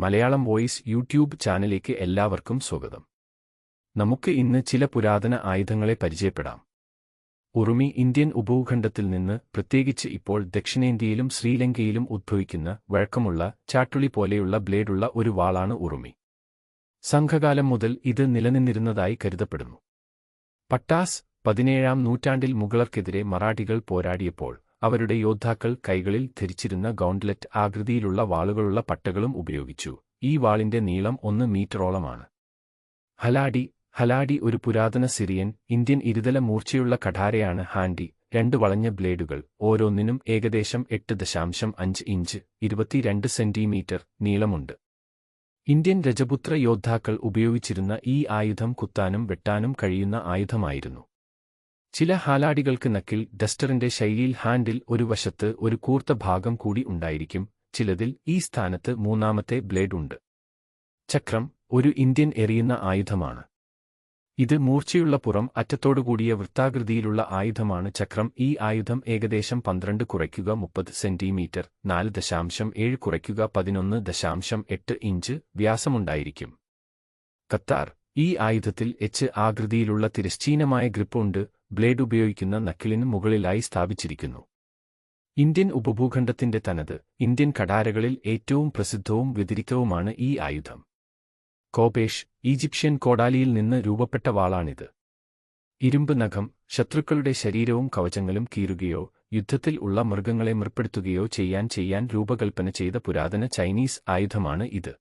Malayalam voice YouTube ചാനലിലേക്ക് എല്ലാവർക്കും സ്വാഗതം. നമുക്ക് ഇന്ന് ചില പുരാതന ആയുധങ്ങളെ പരിചയപ്പെടാം. ഉറുമി ഇന്ത്യൻ ഉപഭൂഖണ്ഡത്തിൽ നിന്ന് പ്രത്യേകിച്ച് ഇപ്പോൾ ദക്ഷിണേന്ത്യയിലും ശ്രീലങ്കയിലും ഉദ്ഭവിക്കുന്ന വഴക്കമുള്ള ചാട്ടുളി പോലെയുള്ള ബ്ലേഡുള്ള ഒരു വാളാണ് ഉറുമി. സംഘകാലം മുതൽ ഇത് നിലനിന്നിരുന്നതായി കരുതപ്പെടുന്നു. പട്ടാസ് പതിനേഴാം നൂറ്റാണ്ടിൽ മുഗളർക്കെതിരെ മറാഠികൾ പോരാടിയപ്പോൾ അവരുടെ യോദ്ധാക്കൾ കൈകളിൽ ധരിച്ചിരുന്ന ഗൗണ്ട്ലെറ്റ് ആകൃതിയിലുള്ള വാളുകളുള്ള പട്ടകളും ഉപയോഗിച്ചു. ഈ വാളിന്റെ നീളം ഒന്ന് മീറ്ററോളമാണ്. ഹലാഡി ഹലാഡി ഒരു പുരാതന സിറിയൻ ഇന്ത്യൻ ഇരുതല മൂർച്ചയുള്ള കഠാരയാണ് ഹാൻഡി. രണ്ട് വളഞ്ഞ ബ്ലേഡുകൾ ഓരോന്നിനും ഏകദേശം എട്ട് ദശാംശം അഞ്ച് ഇഞ്ച് ഇരുപത്തിരണ്ട് സെന്റിമീറ്റർ നീളമുണ്ട്. ഇന്ത്യൻ രജപുത്ര യോദ്ധാക്കൾ ഉപയോഗിച്ചിരുന്ന ഈ ആയുധം കുത്താനും വെട്ടാനും കഴിയുന്ന ആയുധമായിരുന്നു. ചില ഹാലാടികൾക്ക് നക്കിൽ ഡസ്റ്ററിന്റെ ശൈലിയിൽ ഹാൻഡിൽ ഒരു വശത്ത് ഒരു കൂർത്ത ഭാഗം കൂടി ഉണ്ടായിരിക്കും ചിലതിൽ ഈ സ്ഥാനത്ത് മൂന്നാമത്തെ ബ്ലേഡ് ഉണ്ട്. ചക്രം ഒരു ഇന്ത്യൻ എറിയുന്ന ആയുധമാണ്. ഇത് മൂർച്ചയുള്ള പുറം അറ്റത്തോടുകൂടിയ വൃത്താകൃതിയിലുള്ള ആയുധമാണ് ചക്രം. ഈ ആയുധം ഏകദേശം പന്ത്രണ്ട് കുറയ്ക്കുക മുപ്പത് സെന്റിമീറ്റർ നാല് ദശാംശം ഏഴ് കുറയ്ക്കുക പതിനൊന്ന് ദശാംശം എട്ട് ഇഞ്ച് വ്യാസമുണ്ടായിരിക്കും. കത്താർ ഈ ആയുധത്തിൽ എച്ച് ആകൃതിയിലുള്ള തിരശ്ചീനമായ ഗ്രിപ്പുണ്ട് ബ്ലേഡ് ഉപയോഗിക്കുന്ന നക്കിളിന് മുകളിലായി സ്ഥാപിച്ചിരിക്കുന്നു. ഇന്ത്യൻ ഉപഭൂഖണ്ഡത്തിന്റെ തനത് ഇന്ത്യൻ കടാരകളിൽ ഏറ്റവും പ്രസിദ്ധവും വ്യതിരിക്തവുമാണ് ഈ ആയുധം. കോപേഷ് ഈജിപ്ഷ്യൻ കോടാലിയിൽ നിന്ന് രൂപപ്പെട്ട വാളാണിത്. ഇരുമ്പ് നഖം ശത്രുക്കളുടെ ശരീരവും കവചങ്ങളും കീറുകയോ യുദ്ധത്തിൽ ഉള്ള മൃഗങ്ങളെ മൃപ്പെടുത്തുകയോ ചെയ്യാൻ ചെയ്യാൻ രൂപകൽപ്പന ചെയ്ത പുരാതന ചൈനീസ് ആയുധമാണ് ഇത്.